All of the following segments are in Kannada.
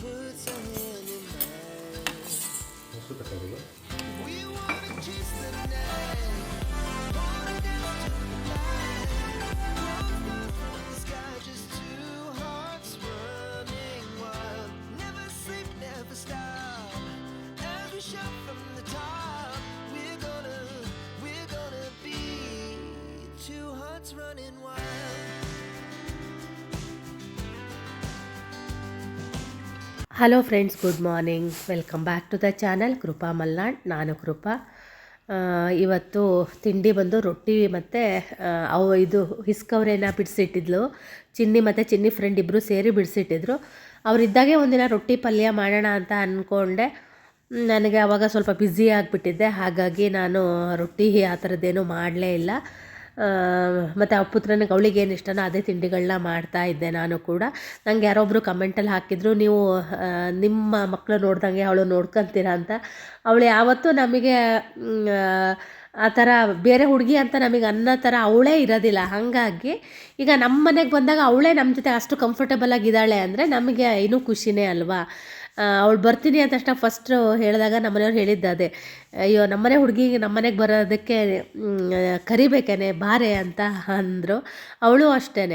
puts a hand in We want to kiss the night. Hello friends good morning welcome back to the channel Krupa Malnad ನಾನು ಕೃಪಾ ಇವತ್ತು ತಿಂಡಿ ಬಂದು ರೊಟ್ಟಿ ಮತ್ತು ಅವು ಇದು ಹಿಸ್ಕವ್ರೇನ ಬಿಡಿಸಿಟ್ಟಿದ್ಲು. ಚಿನ್ನಿ ಮತ್ತು ಚಿನ್ನಿ ಫ್ರೆಂಡ್ ಇಬ್ಬರು ಸೇರಿ ಬಿಡಿಸಿಟ್ಟಿದ್ರು. ಅವರಿದ್ದಾಗೆ ಒಂದಿನ ರೊಟ್ಟಿ ಪಲ್ಯ ಮಾಡೋಣ ಅಂತ ಅಂದ್ಕೊಂಡೆ ನನಗೆ ಆವಾಗ ಸ್ವಲ್ಪ ಬ್ಯುಸಿ ಆಗಿಬಿಟ್ಟಿದ್ದೆ. ಹಾಗಾಗಿ ನಾನು ರೊಟ್ಟಿ ಆ ಥರದ್ದೇನೂ ಮಾಡಲೇ ಇಲ್ಲ. ಮತ್ತು ಆ ಪುತ್ರನಿಗೆ ಅವಳಿಗೆ ಏನು ಇಷ್ಟನೋ ಅದೇ ತಿಂಡಿಗಳನ್ನ ಮಾಡ್ತಾ ಇದ್ದೆ ನಾನು ಕೂಡ. ನಂಗೆ ಯಾರೊಬ್ಬರು ಕಮೆಂಟಲ್ಲಿ ಹಾಕಿದ್ರು, ನೀವು ನಿಮ್ಮ ಮಕ್ಕಳು ನೋಡ್ದಂಗೆ ಅವಳು ನೋಡ್ಕೊತೀರಾ ಅಂತ. ಅವಳು ಯಾವತ್ತೂ ನಮಗೆ ಆ ಥರ ಬೇರೆ ಹುಡುಗಿ ಅಂತ ನಮಗೆ ಅನ್ನೋ ಥರ ಅವಳೇ ಇರೋದಿಲ್ಲ. ಹಾಗಾಗಿ ಈಗ ನಮ್ಮ ಮನೆಗೆ ಬಂದಾಗ ಅವಳೇ ನಮ್ಮ ಜೊತೆ ಅಷ್ಟು ಕಂಫರ್ಟಬಲ್ ಆಗಿದ್ದಾಳೆ ಅಂದರೆ ನಮಗೆ ಇನ್ನೂ ಖುಷಿನೇ ಅಲ್ವಾ? ಅವಳು ಬರ್ತೀನಿ ಅಂತ ತಕ್ಷಣ ಫಸ್ಟು ಹೇಳಿದಾಗ ನಮ್ಮನೆಯವ್ರು ಹೇಳಿದ್ದ ಅದೇ. ಅಯ್ಯೋ, ನಮ್ಮನೆ ಹುಡುಗಿ ನಮ್ಮನೆಗೆ ಬರೋದಕ್ಕೆ ಕರಿಬೇಕೇನೆ, ಬಾರೆ ಅಂತ ಅಂದರು. ಅವಳು ಅಷ್ಟೇ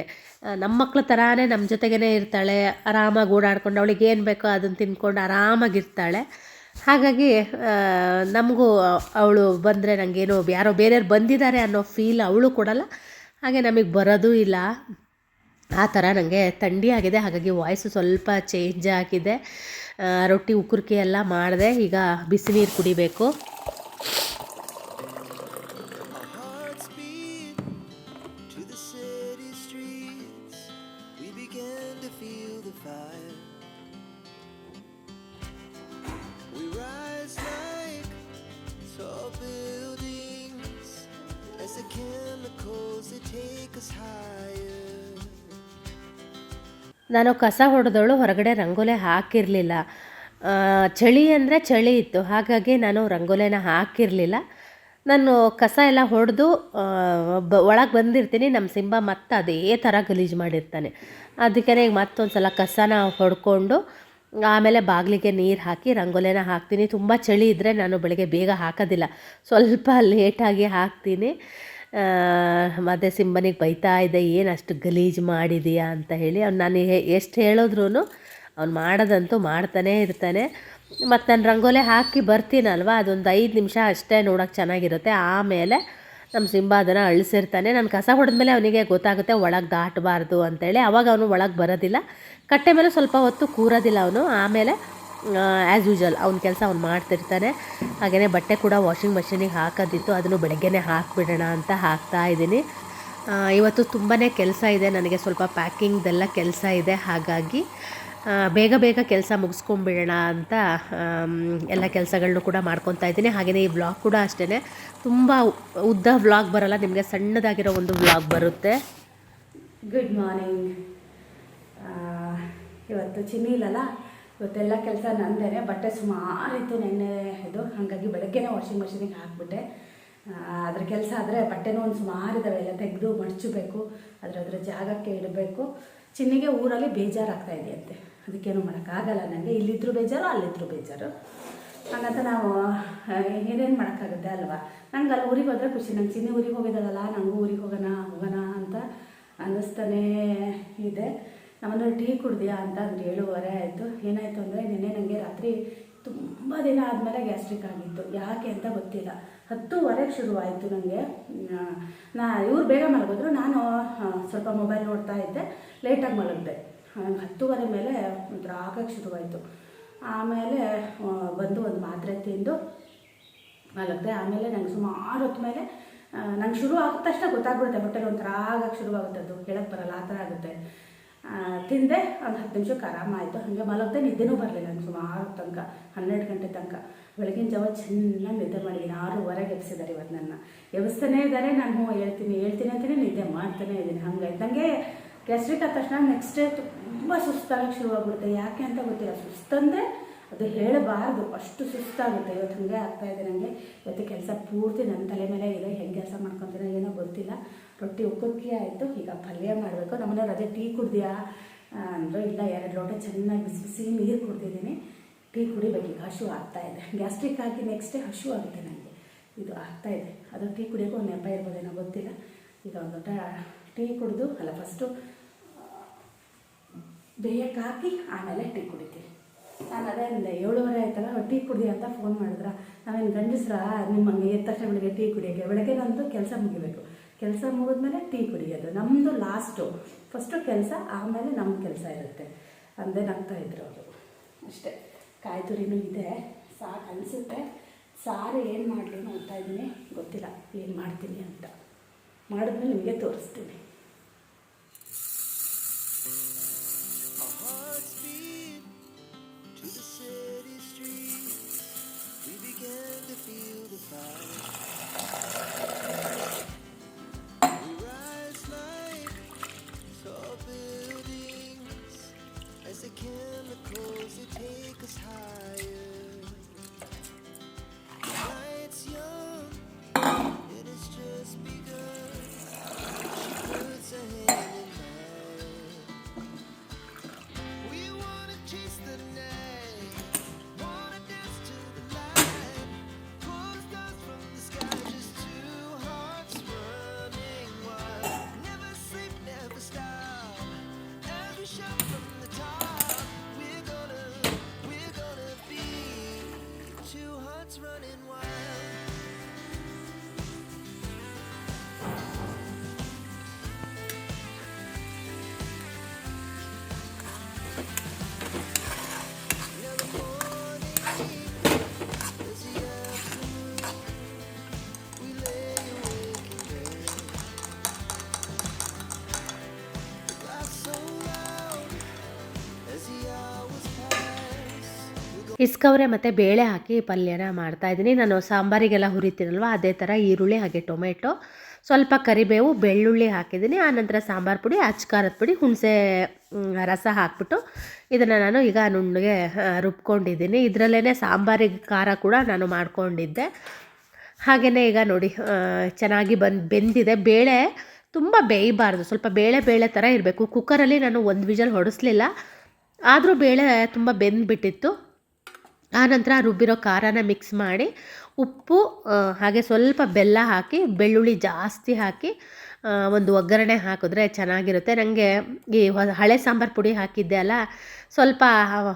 ನಮ್ಮ ಮಕ್ಳ ಥರಾನೇ ನಮ್ಮ ಜೊತೆಗೇ ಇರ್ತಾಳೆ. ಆರಾಮಾಗಿ ಓಡಾಡ್ಕೊಂಡು ಅವಳಿಗೆ ಏನು ಬೇಕೋ ಅದನ್ನು ತಿನ್ಕೊಂಡು ಆರಾಮಾಗಿರ್ತಾಳೆ ಹಾಗಾಗಿ ನಮಗೂ ಅವಳು ಬಂದರೆ ನನಗೇನು ಯಾರೋ ಬೇರೆಯವ್ರು ಬಂದಿದ್ದಾರೆ ಅನ್ನೋ ಫೀಲ್ ಅವಳು ಕೊಡಲ್ಲ. ಹಾಗೆ ನಮಗೆ ಬರೋದೂ ಇಲ್ಲ. ಆ ಥರ ನನಗೆ ಥಂಡಿ ಆಗಿದೆ. ಹಾಗಾಗಿ ವಾಯ್ಸು ಸ್ವಲ್ಪ ಚೇಂಜ್ ಆಗಿದೆ. ರೊಟ್ಟಿ ಉಕ್ಕುರ್ಕೆ ಎಲ್ಲ ಮಾಡಿದೆ ಈಗ ಬಿಸಿ ನೀರು ಕುಡಿಬೇಕು. ನಾನು ಕಸ ಹೊಡೆದವಳು ಹೊರಗಡೆ ರಂಗೋಲೆ ಹಾಕಿರಲಿಲ್ಲ. ಚಳಿ ಅಂದರೆ ಚಳಿ ಇತ್ತು. ಹಾಗಾಗಿ ನಾನು ರಂಗೋಲೆನ ಹಾಕಿರಲಿಲ್ಲ. ನಾನು ಕಸ ಎಲ್ಲ ಹೊಡೆದು ಬ, ಒಳಗೆ ಬಂದಿರ್ತೀನಿ. ನಮ್ಮ ಸಿಂಬ ಮತ್ತೆ ಅದೇ ಥರ ಗಲೀಜು ಮಾಡಿರ್ತಾನೆ. ಅದಕ್ಕೆ ಈಗ ಮತ್ತೊಂದು ಸಲ ಕಸನ ಹೊಡ್ಕೊಂಡು, ಆಮೇಲೆ ಬಾಗಿಲಿಗೆ ನೀರು ಹಾಕಿ ರಂಗೋಲೆನ ಹಾಕ್ತೀನಿ. ತುಂಬ ಚಳಿ ಇದ್ದರೆ ನಾನು ಬೆಳಗ್ಗೆ ಬೇಗ ಹಾಕೋದಿಲ್ಲ. ಸ್ವಲ್ಪ ಲೇಟಾಗಿ ಹಾಕ್ತೀನಿ. ಮತ್ತು ಸಿಂಬನಿಗೆ ಬೈತಾ ಇದೆ ಏನು ಅಷ್ಟು ಗಲೀಜು ಮಾಡಿದೀಯಾ? ಅಂತ ಹೇಳಿ ಅವ್ನು ನಾನು ಎಷ್ಟು ಹೇಳಿದ್ರೂ ಅವ್ನು ಮಾಡೋದಂತೂ ಮಾಡ್ತಾನೇ ಇರ್ತಾನೆ. ಮತ್ತು ನಾನು ರಂಗೋಲೆ ಹಾಕಿ ಬರ್ತೀನಲ್ವ, ಅದೊಂದು ಐದು ನಿಮಿಷ ಅಷ್ಟೇ ನೋಡೋಕೆ ಚೆನ್ನಾಗಿರುತ್ತೆ. ಆಮೇಲೆ ನಮ್ಮ ಸಿಂಬ ಅದನ್ನು ಅಳಿಸಿರ್ತಾನೆ. ನಾನು ಕಸ ಹೊಡೆದ್ಮೇಲೆ ಅವನಿಗೆ ಗೊತ್ತಾಗುತ್ತೆ ಒಳಗೆ ದಾಟಬಾರ್ದು ಅಂತೇಳಿ ಅವಾಗ ಅವನು ಒಳಗೆ ಬರೋದಿಲ್ಲ. ಕಟ್ಟೆ ಮೇಲೆ ಸ್ವಲ್ಪ ಹೊತ್ತು ಕೂರೋದಿಲ್ಲ ಅವನು. ಆಮೇಲೆ ಆ್ಯಸ್ ಯೂಶಲ್ ಅವ್ನ ಕೆಲಸ ಅವ್ನು ಮಾಡ್ತಿರ್ತಾನೆ ಹಾಗೆಯೇ ಬಟ್ಟೆ ಕೂಡ ವಾಷಿಂಗ್ ಮೆಷಿನಿಗೆ ಹಾಕೋದಿತ್ತು. ಅದನ್ನು ಬೆಳಗ್ಗೆನೇ ಹಾಕಿಬಿಡೋಣ ಅಂತ ಹಾಕ್ತಾ ಇದ್ದೀನಿ. ಇವತ್ತು ತುಂಬಾ ಕೆಲಸ ಇದೆ. ನನಗೆ ಸ್ವಲ್ಪ ಪ್ಯಾಕಿಂಗ್ದೆಲ್ಲ ಕೆಲಸ ಇದೆ. ಹಾಗಾಗಿ ಬೇಗ ಬೇಗ ಕೆಲಸ ಮುಗಿಸ್ಕೊಂಬಿಡೋಣ ಅಂತ ಎಲ್ಲ ಕೆಲಸಗಳನ್ನೂ ಕೂಡ ಮಾಡ್ಕೊತಾ ಇದ್ದೀನಿ. ಹಾಗೆಯೇ ಈ ಬ್ಲಾಗ್ ಕೂಡ ಅಷ್ಟೇ ತುಂಬ ಉದ್ದ ವ್ಲಾಗ್ ಬರಲ್ಲ. ನಿಮಗೆ ಸಣ್ಣದಾಗಿರೋ ಒಂದು ವ್ಲಾಗ್ ಬರುತ್ತೆ. ಗುಡ್ ಮಾರ್ನಿಂಗ್ ಇವತ್ತು ಚಿನ್ನಿ ಇಲ್ಲಲ್ಲ? ಇವತ್ತೆಲ್ಲ ಕೆಲಸ ನಂದೇನೆ, ಬಟ್ಟೆ ಸುಮಾರಿತ್ತು ನೆನ್ನೆ ಇದು. ಹಾಗಾಗಿ ಬೆಳಗ್ಗೆನೇ ವಾಷಿಂಗ್ ಮೆಷಿನಿಗೆ ಹಾಕ್ಬಿಟ್ಟೆ. ಅದ್ರ ಕೆಲಸ ಆದರೆ ಬಟ್ಟೆನೂ ಒಂದು ಸುಮಾರು ಇದ್ದಾವೆ ಎಲ್ಲ ತೆಗೆದು ಮಡಚಬೇಕು, ಅದ್ರ ಅದರ ಜಾಗಕ್ಕೆ ಇಡಬೇಕು. ಚಿನ್ನಿಗೆ ಊರಲ್ಲಿ ಬೇಜಾರಾಗ್ತಾ ಇದೆಯಂತೆ. ಅದಕ್ಕೇನು ಮಾಡೋಕ್ಕಾಗಲ್ಲ ನನಗೆ ಇಲ್ಲಿದ್ರು ಬೇಜಾರು, ಅಲ್ಲಿದ್ರು ಬೇಜಾರು. ಹಾಗಂತ ನಾವು ಏನೇನು ಮಾಡೋಕ್ಕಾಗುತ್ತೆ ಅಲ್ವಾ? ನನಗೆ ಅಲ್ಲಿ ಊರಿಗೆ ಹೋದ್ರೆ ಖುಷಿ. ನಂಗೆ ಚಿನ್ನಿ ಊರಿಗೆ ಹೋಗಿದ್ದಾಳಲ್ಲ ನನಗೂ ಊರಿಗೆ ಹೋಗೋಣ ಹೋಗೋಣ ಅಂತ ಅನ್ನಿಸ್ತಾನೇ ಇದೆ. ನಮ್ಮನೇಲಿ ಟೀ ಕುಡ್ದಿಯಾ ಅಂತ ಅಂದ್ರೆ ಏಳುವರೆ ಆಯಿತು. ಏನಾಯಿತು ಅಂದರೆ ನಿನ್ನೆ ನನಗೆ ರಾತ್ರಿ ತುಂಬ ದಿನ ಆದಮೇಲೆ ಗ್ಯಾಸ್ಟ್ರಿಕ್ ಆಗಿತ್ತು. ಯಾಕೆ ಅಂತ ಗೊತ್ತಿಲ್ಲ. ಹತ್ತುವರೆಗೆ ಶುರುವಾಯಿತು ನನಗೆ ನಾ ಇವ್ರು ಬೇಗ ಮಲಗಿದ್ರು. ನಾನು ಸ್ವಲ್ಪ ಮೊಬೈಲ್ ನೋಡ್ತಾ ಇದ್ದೆ. ಲೇಟಾಗಿ ಮಲಗಿದೆ. ನಂಗೆ ಹತ್ತುವರೆ ಮೇಲೆ ಒಂಥರ ಆಗಕ್ಕೆ ಶುರುವಾಯಿತು. ಆಮೇಲೆ ಬಂದು ಒಂದು ಮಾತ್ರೆ ತಿಂದು ಮಲಗಿದೆ. ಆಮೇಲೆ ನಂಗೆ ಸುಮಾರು ಹೊತ್ತು ಮೇಲೆ ನಂಗೆ ಶುರು ತಕ್ಷಣ ಗೊತ್ತಾಗ್ಬಿಡುತ್ತೆ. ಹೊಟ್ಟೆಲಿ ಒಂಥರ ಆಗಕ್ಕೆ ಶುರುವಾಗುತ್ತೆ ಅದು ಹೇಳಕ್ಕೆ ಬರಲ್ಲ. ಆ ಥರ ಆಗುತ್ತೆ. ತಿಂದೆ ಒಂದು ಹತ್ತು ನಿಮಿಷಕ್ಕೆ ಆರಾಮಾಯಿತು ಹಾಗೆ ಮಲಗದೆ ನಿದ್ದೆನೂ ಬರಲಿಲ್ಲ ನಾನು ಸುಮಾರು ತನಕ, ಹನ್ನೆರಡು ಗಂಟೆ ತನಕ. ಬೆಳಗಿನ ಜಾವ ಚೆನ್ನಾಗಿ ನಿದ್ದೆ ಮಾಡಿದ್ದೀನಿ. ಆರೂವರೆಗೆ ಎಬ್ಸಿದ್ದಾರೆ ಇವತ್ತು ನನ್ನ. ಎಬ್ಸ್ತಾನೇ ಇದ್ದಾರೆ. ನಾನು ಹೇಳ್ತೀನಿ ಹೇಳ್ತೀನಿ ಅಂತಲೇ ನಿದ್ದೆ ಮಾಡ್ತಾನೆ ಇದ್ದೀನಿ. ಹಂಗೆ ನನಗೆ ಗ್ಯಾಸ್ಟ್ರಿಕ್ ಆದ ತಕ್ಷಣ ನೆಕ್ಸ್ಟ್ ಡೇ ತುಂಬ ಸುಸ್ತಾಗಕ್ಕೆ ಶುರುವಾಗ್ಬಿಡುತ್ತೆ. ಯಾಕೆ ಅಂತ ಗೊತ್ತಿಲ್ಲ. ಸುಸ್ತಂದರೆ ಅದು ಹೇಳಬಾರ್ದು. ಅಷ್ಟು ಸುಸ್ತಾಗುತ್ತೆ. ಇವತ್ತು ಹಾಗೆ ಆಗ್ತಾ ಇದೆ ನನಗೆ ಇವತ್ತು ಕೆಲಸ ಪೂರ್ತಿ ನನ್ನ ತಲೆ ಮೇಲೆ ಇದೆ. ಹೆಂಗೆ ಕೆಲಸ ಮಾಡ್ಕೊತೀನೋ ಏನೋ ಗೊತ್ತಿಲ್ಲ. ರೊಟ್ಟಿ ಉಕ್ಕಕ್ಕಿ ಆಯಿತು. ಈಗ ಪಲ್ಯ ಮಾಡಬೇಕು. ನಮ್ಮನೆ ರಜೆ ಟೀ ಕುಡ್ದಿಯಾ? ಅಂದರೆ ಇಲ್ಲ, ಎರಡು ಲೋಟ ಚೆನ್ನಾಗಿ ಬಿಸಿ ಬಿಸಿ ನೀರು ಕುಡ್ದಿದ್ದೀನಿ. ಟೀ ಕುಡಿಬೇಕು. ಈಗ ಹಶು ಆಗ್ತಾ ಇದೆ. ಗ್ಯಾಸ್ಟ್ರಿಕ್ ಹಾಕಿ ನೆಕ್ಸ್ಟ್ ಡೇ ಹಶು ಆಗುತ್ತೆ ನನಗೆ. ಇದು ಆಗ್ತಾ ಇದೆ. ಅದು ಟೀ ಕುಡಿಯೋಕೆ ಒಂದು ನೆಪ ಇರ್ಬೋದೇನೋ ಗೊತ್ತಿಲ್ಲ. ಈಗ ಒಂದು ಲೋಟ ಟೀ ಕುಡಿದು, ಅಲ್ಲ ಫಸ್ಟು ಬೇಯಕ್ಕೆ ಹಾಕಿ, ಆಮೇಲೆ ಟೀ ಕುಡಿತೀನಿ. ನಾನು ಅದೇ ಅಂದೆ, ಏಳುವರೆ ಆಯ್ತಲ್ಲ ಟೀ ಕುಡಿ ಅಂತ ಫೋನ್ ಮಾಡಿದ್ರ? ನಾವೇನು ಗಂಡಸ್ರ? ನಿಮ್ಮ ಮನೆ ತಕ್ಷಣ ಬೆಳಿಗ್ಗೆ ಟೀ ಕುಡಿಯೋಕ್ಕೆ. ಬೆಳಗ್ಗೆ ನಂದು ಕೆಲಸ ಮುಗಿಬೇಕು. ಕೆಲಸ ಮುಗಿದ್ಮೇಲೆ ಟೀ ಕುಡಿಯೋದು. ನಮ್ಮದು ಲಾಸ್ಟು ಫಸ್ಟು ಕೆಲಸ, ಆಮೇಲೆ ನಮ್ಮ ಕೆಲಸ ಇರುತ್ತೆ. ಅಂದೇ ನಗ್ತಾ ಇದ್ರು ಅವರು. ಅಷ್ಟೇ. ಕಾಯಿ ತುರಿನೂ ಇದೆ. ಸಾಕು ಅನಿಸುತ್ತೆ. ಸಾರು ಏನು ಮಾಡಲಿ ನೋಡ್ತಾ ಇದ್ದೀನಿ. ಗೊತ್ತಿಲ್ಲ. ಏನು ಮಾಡ್ತೀನಿ ಅಂತ. ಮಾಡಿದ್ಮೇಲೆ ನಿಮಗೆ ತೋರಿಸ್ತೀನಿ. To. ಇಸ್ಕವ್ರೆ ಮತ್ತು ಬೇಳೆ ಹಾಕಿ ಪಲ್ಯನ ಮಾಡ್ತಾ ಇದ್ದೀನಿ. ನಾನು ಸಾಂಬಾರಿಗೆಲ್ಲ ಹುರಿತೀನಲ್ವ, ಅದೇ ಥರ ಈರುಳ್ಳಿ ಹಾಗೆ ಟೊಮೆಟೊ, ಸ್ವಲ್ಪ ಕರಿಬೇವು, ಬೆಳ್ಳುಳ್ಳಿ ಹಾಕಿದ್ದೀನಿ. ಆನಂತರ ಸಾಂಬಾರು ಪುಡಿ ಅಚ್ಕಾರದ ಪುಡಿ, ಹುಣಸೆ ರಸ ಹಾಕ್ಬಿಟ್ಟು ಇದನ್ನು ನಾನು ಈಗ ನುಣ್ಣಗೆ ರುಬ್ಕೊಂಡಿದ್ದೀನಿ. ಇದರಲ್ಲೇ ಸಾಂಬಾರಿಗೆ ಖಾರ ಕೂಡ ನಾನು ಮಾಡ್ಕೊಂಡಿದ್ದೆ. ಹಾಗೆಯೇ ಈಗ ನೋಡಿ ಚೆನ್ನಾಗಿ ಬಂದು, ಬೆಂದಿದೆ. ಬೇಳೆ ತುಂಬ ಬೇಯಬಾರ್ದು. ಸ್ವಲ್ಪ ಬೇಳೆ ಬೇಳೆ ಥರ ಇರಬೇಕು. ಕುಕ್ಕರಲ್ಲಿ ನಾನು ಒಂದು ವಿಜಲ್ ಹೊಡೆಸ್ಲಿಲ್ಲ. ಆದರೂ ಬೇಳೆ ತುಂಬ ಬೆಂದ್ಬಿಟ್ಟಿತ್ತು. ಆನಂತರ ರುಬ್ಬಿರೋ ಖಾರನ ಮಿಕ್ಸ್ ಮಾಡಿ ಉಪ್ಪು ಹಾಗೆ ಸ್ವಲ್ಪ ಬೆಲ್ಲ ಹಾಕಿ, ಬೆಳ್ಳುಳ್ಳಿ ಜಾಸ್ತಿ ಹಾಕಿ ಒಂದು ಒಗ್ಗರಣೆ ಹಾಕಿದ್ರೆ ಚೆನ್ನಾಗಿರುತ್ತೆ. ನನಗೆ ಈ ಹಳೆ ಸಾಂಬಾರು ಪುಡಿ ಹಾಕಿದ್ದೆ ಅಲ್ಲ, ಸ್ವಲ್ಪ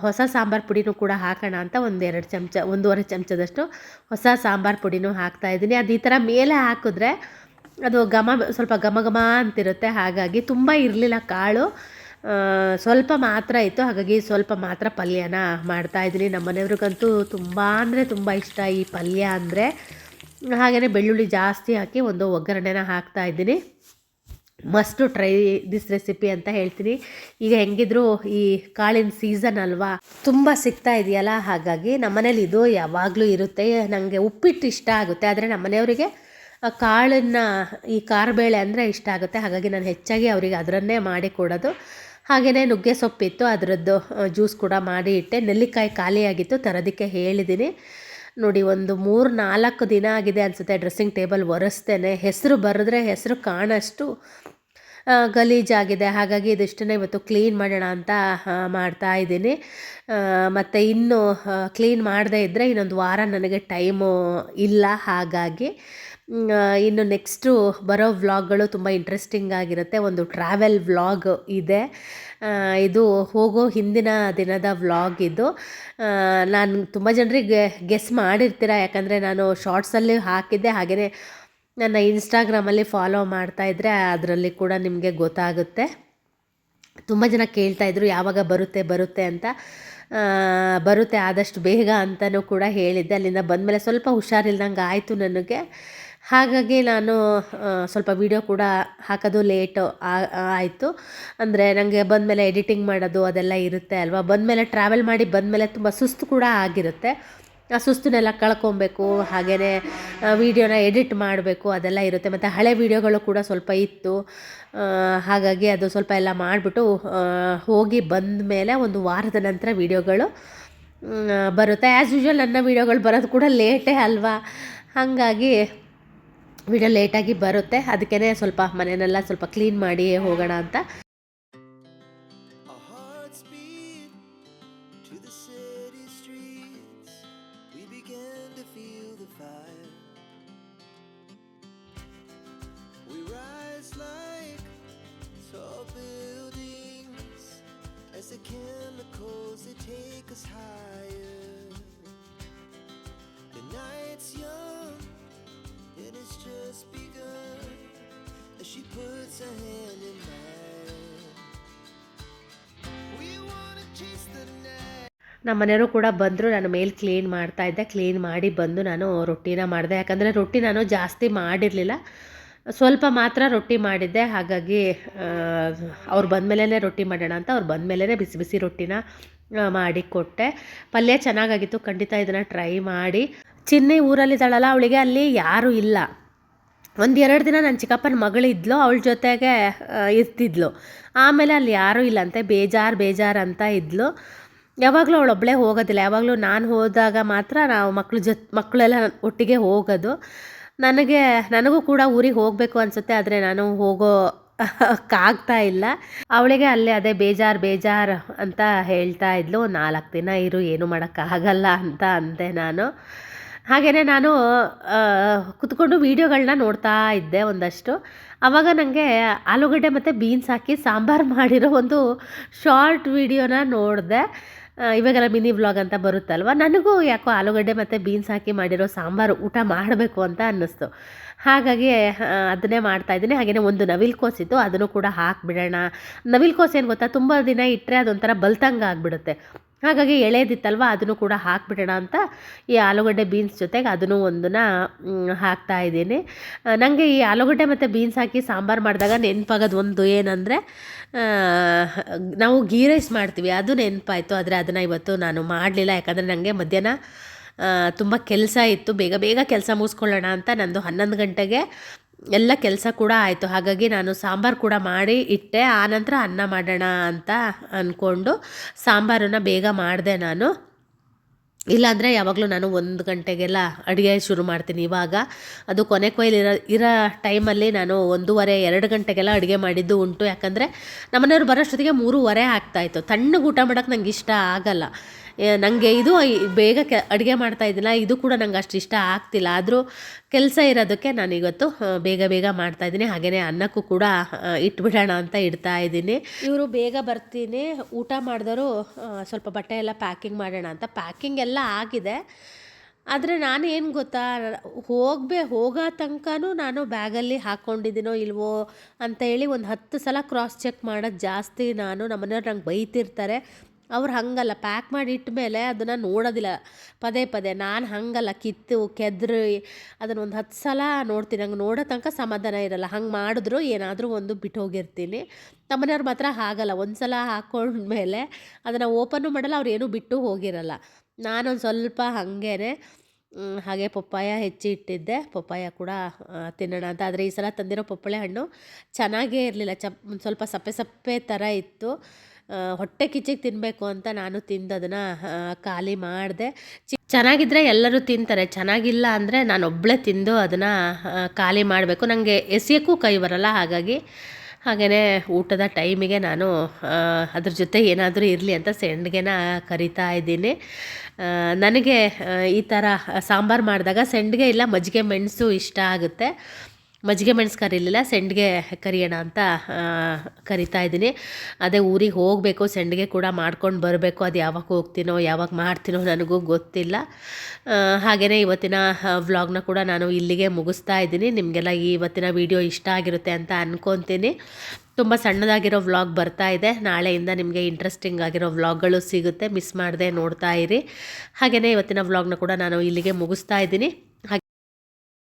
ಹೊಸ ಸಾಂಬಾರು ಪುಡಿನೂ ಕೂಡ ಹಾಕೋಣ ಅಂತ ಒಂದು ಎರಡು ಚಮಚ, ಒಂದೂವರೆ ಚಮಚದಷ್ಟು ಹೊಸ ಸಾಂಬಾರು ಪುಡಿನೂ ಹಾಕ್ತಾಯಿದ್ದೀನಿ ಅದು ಈ ಥರ ಮೇಲೆ ಹಾಕಿದ್ರೆ ಅದು ಘಮ, ಸ್ವಲ್ಪ ಘಮ ಘಮ ಅಂತಿರುತ್ತೆ. ಹಾಗಾಗಿ ತುಂಬ ಇರಲಿಲ್ಲ ಕಾಳು. ಸ್ವಲ್ಪ ಮಾತ್ರ ಇತ್ತು. ಹಾಗಾಗಿ ಸ್ವಲ್ಪ ಮಾತ್ರ ಪಲ್ಯನ ಮಾಡ್ತಾಯಿದ್ದೀನಿ ನಮ್ಮ ಮನೆಯವ್ರಿಗಂತೂ ತುಂಬ ಅಂದರೆ ತುಂಬ ಇಷ್ಟ ಈ ಪಲ್ಯ ಅಂದರೆ. ಹಾಗೆಯೇ ಬೆಳ್ಳುಳ್ಳಿ ಜಾಸ್ತಿ ಹಾಕಿ ಒಂದು ಒಗ್ಗರಣೆನ ಹಾಕ್ತಾಯಿದ್ದೀನಿ ಮಸ್ಟು ಟ್ರೈ ದಿಸ್ ರೆಸಿಪಿ ಅಂತ ಹೇಳ್ತೀನಿ. ಈಗ ಹೆಂಗಿದ್ರು ಈ ಕಾಳಿನ ಸೀಸನ್ ಅಲ್ವಾ, ತುಂಬ ಸಿಗ್ತಾ ಇದೆಯಲ್ಲ? ಹಾಗಾಗಿ ನಮ್ಮನೇಲಿ ಇದು ಯಾವಾಗಲೂ ಇರುತ್ತೆ. ನನಗೆ ಉಪ್ಪಿಟ್ಟು ಇಷ್ಟ ಆಗುತ್ತೆ. ಆದರೆ ನಮ್ಮನೆಯವರಿಗೆ ಕಾಳನ್ನು ಈ ಕಾರ್ಬೇಳೆ ಅಂದರೆ ಇಷ್ಟ ಆಗುತ್ತೆ. ಹಾಗಾಗಿ ನಾನು ಹೆಚ್ಚಾಗಿ ಅವರಿಗೆ ಅದರನ್ನೇ ಮಾಡಿ ಕೊಡೋದು. ಹಾಗೆಯೇ ನುಗ್ಗೆ ಸೊಪ್ಪಿತ್ತು, ಅದರದ್ದು ಜ್ಯೂಸ್ ಕೂಡ ಮಾಡಿ ಇಟ್ಟೆ. ನೆಲ್ಲಿಕಾಯಿ ಖಾಲಿಯಾಗಿತ್ತು, ತರೋದಕ್ಕೆ ಹೇಳಿದ್ದೀನಿ ನೋಡಿ, ಒಂದು ಮೂರು ನಾಲ್ಕು ದಿನ ಆಗಿದೆ ಅನಿಸುತ್ತೆ ಡ್ರೆಸ್ಸಿಂಗ್ ಟೇಬಲ್ ಒರೆಸ್ತೇನೆ. ಹೆಸರು ಬರೆದ್ರೆ ಹೆಸರು ಕಾಣಷ್ಟು ಗಲೀಜಾಗಿದೆ ಹಾಗಾಗಿ ಇದಿಷ್ಟನ್ನು ಇವತ್ತು ಕ್ಲೀನ್ ಮಾಡೋಣ ಅಂತ ಮಾಡ್ತಾ ಇದ್ದೀನಿ. ಮತ್ತು ಇನ್ನು ಕ್ಲೀನ್ ಮಾಡದೇ ಇದ್ದರೆ ಇನ್ನೊಂದು ವಾರ ನನಗೆ ಟೈಮು ಇಲ್ಲ. ಹಾಗಾಗಿ ಇನ್ನು ನೆಕ್ಸ್ಟು ಬರೋ ವ್ಲಾಗ್ಗಳು ತುಂಬ ಇಂಟ್ರೆಸ್ಟಿಂಗ್ ಆಗಿರುತ್ತೆ. ಒಂದು ಟ್ರಾವೆಲ್ ವ್ಲಾಗ್ ಇದೆ. ಇದು ಹೋಗೋ ಹಿಂದಿನ ದಿನದ ವ್ಲಾಗ್ ಇದು. ನಾನು ತುಂಬ ಜನರಿಗೆ ಗೆಸ್ ಮಾಡಿರ್ತೀರ? ಯಾಕಂದರೆ ನಾನು ಶಾರ್ಟ್ಸಲ್ಲಿ ಹಾಕಿದ್ದೆ. ಹಾಗೆಯೇ ನನ್ನ ಇನ್ಸ್ಟಾಗ್ರಾಮಲ್ಲಿ ಫಾಲೋ ಮಾಡ್ತಾಯಿದ್ರೆ ಅದರಲ್ಲಿ ಕೂಡ ನಿಮಗೆ ಗೊತ್ತಾಗುತ್ತೆ. ತುಂಬ ಜನ ಕೇಳ್ತಾಯಿದ್ರು ಯಾವಾಗ ಬರುತ್ತೆ ಬರುತ್ತೆ ಅಂತ. ಬರುತ್ತೆ ಆದಷ್ಟು ಬೇಗ ಅಂತಲೂ ಕೂಡ ಹೇಳಿದ್ದೆ. ಅಲ್ಲಿಂದ ಬಂದಮೇಲೆ ಸ್ವಲ್ಪ ಹುಷಾರಿಲ್ದಂಗೆ ಆಯಿತು ನನಗೆ. ಹಾಗಾಗಿ ನಾನು ಸ್ವಲ್ಪ ವೀಡಿಯೋ ಕೂಡ ಹಾಕೋದು ಲೇಟು ಆಯಿತು. ಅಂದರೆ ನನಗೆ ಬಂದಮೇಲೆ ಎಡಿಟಿಂಗ್ ಮಾಡೋದು ಅದೆಲ್ಲ ಇರುತ್ತೆ ಅಲ್ವಾ? ಬಂದಮೇಲೆ ಟ್ರಾವೆಲ್ ಮಾಡಿ ಬಂದಮೇಲೆ ತುಂಬ ಸುಸ್ತು ಕೂಡ ಆಗಿರುತ್ತೆ. ಆ ಸುಸ್ತನ್ನೆಲ್ಲ ಕಳ್ಕೊಬೇಕು ಹಾಗೆಯೇ ವೀಡಿಯೋನ ಎಡಿಟ್ ಮಾಡಬೇಕು, ಅದೆಲ್ಲ ಇರುತ್ತೆ. ಮತ್ತು ಹಳೆ ವೀಡಿಯೋಗಳು ಕೂಡ ಸ್ವಲ್ಪ ಇತ್ತು. ಹಾಗಾಗಿ ಅದು ಸ್ವಲ್ಪ ಎಲ್ಲ ಮಾಡಿಬಿಟ್ಟು ಹೋಗಿ ಬಂದ ಮೇಲೆ ಒಂದು ವಾರದ ನಂತರ ವೀಡಿಯೋಗಳು ಬರುತ್ತೆ. ಆ್ಯಸ್ ಯೂಶ್ವಲ್ ನನ್ನ ವೀಡಿಯೋಗಳು ಬರೋದು ಕೂಡ ಲೇಟೇ ಅಲ್ವಾ? ಹಾಗಾಗಿ ವೀಡಿಯೋ ಲೇಟಾಗಿ ಬರುತ್ತೆ. ಅದಕ್ಕೇ ಸ್ವಲ್ಪ ಮನೆಯನ್ನೆಲ್ಲ ಸ್ವಲ್ಪ ಕ್ಲೀನ್ ಮಾಡಿ ಹೋಗೋಣ ಅಂತ. Chemicals take us higher. The night's young just begun as she puts her hand in mine. We wanna chase the night. ನಮ್ಮ ಕೂಡ ಬಂದರು ನಾನು ಮೇಲೆ ಕ್ಲೀನ್ ಮಾಡ್ತಾ ಇದ್ದೆ ಕ್ಲೀನ್ ಮಾಡಿ ಬಂದು ನಾನು ರೊಟ್ಟಿನ ಮಾಡಿದೆ ಯಾಕಂದರೆ ರೊಟ್ಟಿ ನಾನು ಜಾಸ್ತಿ ಮಾಡಿರಲಿಲ್ಲ ಸ್ವಲ್ಪ ಮಾತ್ರ ರೊಟ್ಟಿ ಮಾಡಿದ್ದೆ. ಹಾಗಾಗಿ ಅವ್ರು ಬಂದಮೇಲೆ ರೊಟ್ಟಿ ಮಾಡೋಣ ಅಂತ ಅವ್ರು ಬಂದಮೇಲೆ ಬಿಸಿ ಬಿಸಿ ರೊಟ್ಟಿನ ಮಾಡಿ ಕೊಟ್ಟೆ. ಪಲ್ಯ ಚೆನ್ನಾಗಾಗಿತ್ತು. ಖಂಡಿತ ಇದನ್ನು ಟ್ರೈ ಮಾಡಿ. ಚಿನ್ನಿ ಊರಲ್ಲಿದ್ದಾಳಲ್ಲ, ಅವಳಿಗೆ ಅಲ್ಲಿ ಯಾರೂ ಇಲ್ಲ. ಒಂದು ಎರಡು ದಿನ ನನ್ನ ಚಿಕ್ಕಪ್ಪನ ಮಗಳಿದ್ಲು ಅವಳ ಜೊತೆಗೆ ಇರ್ತಿದ್ಲು. ಆಮೇಲೆ ಅಲ್ಲಿ ಯಾರೂ ಇಲ್ಲಂತೆ, ಬೇಜಾರು ಬೇಜಾರು ಅಂತ ಇದ್ಲು. ಯಾವಾಗಲೂ ಅವಳೊಬ್ಬಳೇ ಹೋಗೋದಿಲ್ಲ. ಯಾವಾಗಲೂ ನಾನು ಹೋದಾಗ ಮಾತ್ರ ನಾವು ಮಕ್ಳ ಜೊತೆ ಮಕ್ಕಳೆಲ್ಲ ಒಟ್ಟಿಗೆ ಹೋಗೋದು. ನನಗೆ, ನನಗೂ ಕೂಡ ಊರಿಗೆ ಹೋಗಬೇಕು ಅನಿಸುತ್ತೆ, ಆದರೆ ನಾನು ಹೋಗೋ ಆಗ್ತಾ ಇಲ್ಲ. ಅವಳಿಗೆ ಅಲ್ಲೇ ಅದೇ ಬೇಜಾರು ಬೇಜಾರು ಅಂತ ಹೇಳ್ತಾ ಇದ್ಲು. ನಾಲ್ಕು ದಿನ ಇರು, ಏನು ಮಾಡೋಕ್ಕಾಗಲ್ಲ ಅಂತ ಅಂದೆ ನಾನು. ಹಾಗೆಯೇ ನಾನು ಕುತ್ಕೊಂಡು ವೀಡಿಯೋಗಳನ್ನ ನೋಡ್ತಾ ಇದ್ದೆ ಒಂದಷ್ಟು. ಆವಾಗ ನನಗೆ ಆಲೂಗಡ್ಡೆ ಮತ್ತು ಬೀನ್ಸ್ ಹಾಕಿ ಸಾಂಬಾರು ಮಾಡಿರೋ ಒಂದು ಶಾರ್ಟ್ ವೀಡಿಯೋನ ನೋಡಿದೆ. ಇವಾಗೆಲ್ಲ ಮಿನಿ ವ್ಲಾಗ್ ಅಂತ ಬರುತ್ತಲ್ವ? ನನಗೂ ಯಾಕೋ ಆಲೂಗಡ್ಡೆ ಮತ್ತು ಬೀನ್ಸ್ ಹಾಕಿ ಮಾಡಿರೋ ಸಾಂಬಾರು ಊಟ ಮಾಡಬೇಕು ಅಂತ ಅನ್ನಿಸ್ತು. ಹಾಗಾಗಿ ಅದನ್ನೇ ಮಾಡ್ತಾ ಇದ್ದೀನಿ. ಹಾಗೆಯೇ ಒಂದು ನವಿಲು ಕೋಸಿತ್ತು ಅದನ್ನು ಕೂಡ ಹಾಕಿಬಿಡೋಣ. ನವಿಲು ಏನು ಗೊತ್ತಾ? ತುಂಬ ದಿನ ಇಟ್ಟರೆ ಅದೊಂಥರ ಬಲ್ತಂಗೆ ಆಗಿಬಿಡುತ್ತೆ. ಹಾಗಾಗಿ ಎಳೆದಿತ್ತಲ್ವ, ಅದನ್ನು ಕೂಡ ಹಾಕ್ಬಿಡೋಣ ಅಂತ ಈ ಆಲೂಗಡ್ಡೆ ಬೀನ್ಸ್ ಜೊತೆಗೆ ಅದನ್ನು ಒಂದನ್ನ ಹಾಕ್ತಾ ಇದ್ದೀನಿ. ನನಗೆ ಈ ಆಲೂಗಡ್ಡೆ ಮತ್ತು ಬೀನ್ಸ್ ಹಾಕಿ ಸಾಂಬಾರು ಮಾಡಿದಾಗ ನೆನಪಾಗೋದು ಒಂದು ಏನಂದರೆ ನಾವು ಗೀ ರೈಸ್ ಮಾಡ್ತೀವಿ, ಅದು ನೆನಪಾಯಿತು. ಆದರೆ ಅದನ್ನು ಇವತ್ತು ನಾನು ಮಾಡಲಿಲ್ಲ, ಯಾಕಂದರೆ ನನಗೆ ಮಧ್ಯಾಹ್ನ ತುಂಬ ಕೆಲಸ ಇತ್ತು. ಬೇಗ ಬೇಗ ಕೆಲಸ ಮುಗಿಸ್ಕೊಳ್ಳೋಣ ಅಂತ ನಂದು ಹನ್ನೊಂದು ಗಂಟೆಗೆ ಎಲ್ಲ ಕೆಲಸ ಕೂಡ ಆಯಿತು. ಹಾಗಾಗಿ ನಾನು ಸಾಂಬಾರು ಕೂಡ ಮಾಡಿ ಇಟ್ಟೆ. ಆನಂತರ ಅನ್ನ ಮಾಡೋಣ ಅಂತ ಅಂದ್ಕೊಂಡು ಸಾಂಬಾರನ್ನು ಬೇಗ ಮಾಡಿದೆ ನಾನು. ಇಲ್ಲಾಂದರೆ ಯಾವಾಗಲೂ ನಾನು ಒಂದು ಗಂಟೆಗೆಲ್ಲ ಅಡುಗೆ ಶುರು ಮಾಡ್ತೀನಿ ಇವಾಗ. ಅದು ಕೊನೆ ಕೊಯ್ಲಿರೋ ಇರೋ ಟೈಮಲ್ಲಿ ನಾನು ಒಂದೂವರೆ, ಎರಡು ಗಂಟೆಗೆಲ್ಲ ಅಡುಗೆ ಮಾಡಿದ್ದು ಉಂಟು. ಯಾಕಂದರೆ ನಮ್ಮನೆಯವ್ರು ಬರೋಷ್ಟೊತ್ತಿಗೆ ಮೂರುವರೆ ಆಗ್ತಾಯಿತ್ತು ತಣ್ಣಗೆ ಊಟ ಮಾಡೋಕ್ಕೆ ನಂಗೆ ಇಷ್ಟ ಆಗಲ್ಲ. ನನಗೆ ಇದು ಬೇಗ ಕೆ ಅಡುಗೆ ಮಾಡ್ತಾ ಇದ್ದಿಲ್ಲ. ಇದು ಕೂಡ ನಂಗೆ ಅಷ್ಟು ಇಷ್ಟ ಆಗ್ತಿಲ್ಲ. ಆದರೂ ಕೆಲಸ ಇರೋದಕ್ಕೆ ನಾನು ಇವತ್ತು ಬೇಗ ಬೇಗ ಮಾಡ್ತಾ ಇದ್ದೀನಿ. ಹಾಗೆಯೇ ಅನ್ನಕ್ಕೂ ಕೂಡ ಇಟ್ಬಿಡೋಣ ಅಂತ ಇಡ್ತಾ ಇದ್ದೀನಿ. ಇವರು ಬೇಗ ಬರ್ತೀನಿ. ಊಟ ಮಾಡಿದವರು ಸ್ವಲ್ಪ ಬಟ್ಟೆ ಎಲ್ಲ ಪ್ಯಾಕಿಂಗ್ ಮಾಡೋಣ ಅಂತ. ಪ್ಯಾಕಿಂಗ್ ಎಲ್ಲ ಆಗಿದೆ. ಆದರೆ ನಾನು ಏನು ಗೊತ್ತಾ? ಹೋಗ್ಬೇ, ಹೋಗೋ ತನಕನೂ ನಾನು ಬ್ಯಾಗಲ್ಲಿ ಹಾಕ್ಕೊಂಡಿದ್ದೀನೋ ಇಲ್ವೋ ಅಂತ ಹೇಳಿ ಒಂದು ಹತ್ತು ಸಲ ಕ್ರಾಸ್ ಚೆಕ್ ಮಾಡೋದು ಜಾಸ್ತಿ. ನಾನು ನಮ್ಮನೆಯವ್ರು ನಂಗೆ ಬೈತಿರ್ತಾರೆ. ಅವ್ರು ಹಾಗಲ್ಲ ಪ್ಯಾಕ್ ಮಾಡಿ ಇಟ್ಟ ಮೇಲೆ ಅದನ್ನು ನೋಡೋದಿಲ್ಲ. ಪದೇ ಪದೇ ನಾನು ಹಾಗಲ್ಲ, ಕಿತ್ತು, ಕೆದ್ರಿ, ಅದನ್ನು ಒಂದು ಹತ್ತು ಸಲ ನೋಡ್ತೀನಿ. ಹಂಗೆ ನೋಡೋ ತನಕ ಸಮಾಧಾನ ಇರಲ್ಲ. ಹಂಗೆ ಮಾಡಿದ್ರು ಏನಾದರೂ ಒಂದು ಬಿಟ್ಟು ಹೋಗಿರ್ತೀನಿ. ನಮ್ಮನೆಯವ್ರು ಮಾತ್ರ ಆಗಲ್ಲ ಒಂದು ಸಲ ಹಾಕ್ಕೊಂಡ್ಮೇಲೆ ಅದನ್ನು ಓಪನ್ನು ಮಾಡಲ್ಲ, ಅವ್ರು ಏನೂ ಬಿಟ್ಟು ಹೋಗಿರಲ್ಲ. ನಾನೊಂದು ಸ್ವಲ್ಪ ಹಾಗೇನೆ ಹಾಗೆ ಪಪ್ಪಾಯ ಹೆಚ್ಚಿ ಇಟ್ಟಿದ್ದೆ. ಪಪ್ಪಾಯ ಕೂಡ ತಿನ್ನೋಣ ಅಂತ. ಆದರೆ ಈ ಸಲ ತಂದಿರೋ ಪಪ್ಪಳೆ ಹಣ್ಣು ಚೆನ್ನಾಗೇ ಇರಲಿಲ್ಲ. ಚಪ್ ಸ್ವಲ್ಪ ಸಪ್ಪೆ ಸಪ್ಪೆ ಥರ ಇತ್ತು. ಹೊಟ್ಟೆ ಕಿಚ್ಚಿಗೆ ತಿನ್ನಬೇಕು ಅಂತ ನಾನು ತಿಂದು ಅದನ್ನು ಖಾಲಿ ಮಾಡಿದೆ. ಚೆನ್ನಾಗಿದ್ದರೆ ಎಲ್ಲರೂ ತಿಂತಾರೆ, ಚೆನ್ನಾಗಿಲ್ಲ ಅಂದರೆ ನಾನು ಒಬ್ಬಳೇ ತಿಂದು ಅದನ್ನು ಖಾಲಿ ಮಾಡಬೇಕು. ನನಗೆ ಎಸೆಯೋಕ್ಕೂ ಕೈ ಬರಲ್ಲ, ಹಾಗಾಗಿ ಹಾಗೆಯೇ ಊಟದ ಟೈಮಿಗೆ ನಾನು ಅದ್ರ ಜೊತೆ ಏನಾದರೂ ಇರಲಿ ಅಂತ ಸೆಂಡ್ಗೆನ ಕರಿತಾ ಇದ್ದೀನಿ. ನನಗೆ ಈ ಥರ ಸಾಂಬಾರು ಮಾಡಿದಾಗ ಸೆಂಡ್ಗೆ ಇಲ್ಲ, ಮಜ್ಜಿಗೆ ಮೆಣಸು ಇಷ್ಟ ಆಗುತ್ತೆ. ಮಜ್ಜಿಗೆ ಮೆಣಸು ಕರೀಲಿಲ್ಲ ಸೆಂಡ್ಗೆ ಕರಿಯೋಣ ಅಂತ ಕರಿತಾ ಇದ್ದೀನಿ. ಅದೇ ಊರಿಗೆ ಹೋಗಬೇಕು, ಸೆಂಡಿಗೆ ಕೂಡ ಮಾಡ್ಕೊಂಡು ಬರಬೇಕು. ಅದು ಯಾವಾಗ ಹೋಗ್ತೀನೋ, ಯಾವಾಗ ಮಾಡ್ತೀನೋ ನನಗೂ ಗೊತ್ತಿಲ್ಲ. ಹಾಗೆಯೇ ಇವತ್ತಿನ ವ್ಲಾಗ್ನ ಕೂಡ ನಾನು ಇಲ್ಲಿಗೆ ಮುಗಿಸ್ತಾ ಇದ್ದೀನಿ. ನಿಮಗೆಲ್ಲ ಇವತ್ತಿನ ವಿಡಿಯೋ ಇಷ್ಟ ಆಗಿರುತ್ತೆ ಅಂತ ಅಂದ್ಕೊತೀನಿ ತುಂಬ ಸಣ್ಣದಾಗಿರೋ ವ್ಲಾಗ್ ಬರ್ತಾ ಇದೆ. ನಾಳೆಯಿಂದ ನಿಮಗೆ ಇಂಟ್ರೆಸ್ಟಿಂಗ್ ಆಗಿರೋ ವ್ಲಾಗ್ಗಳು ಸಿಗುತ್ತೆ. ಮಿಸ್ ಮಾಡದೆ ನೋಡ್ತಾ ಇರಿ. ಹಾಗೆಯೇ ಇವತ್ತಿನ ವ್ಲಾಗ್ನ ಕೂಡ ನಾನು ಇಲ್ಲಿಗೆ ಮುಗಿಸ್ತಾ ಇದ್ದೀನಿ.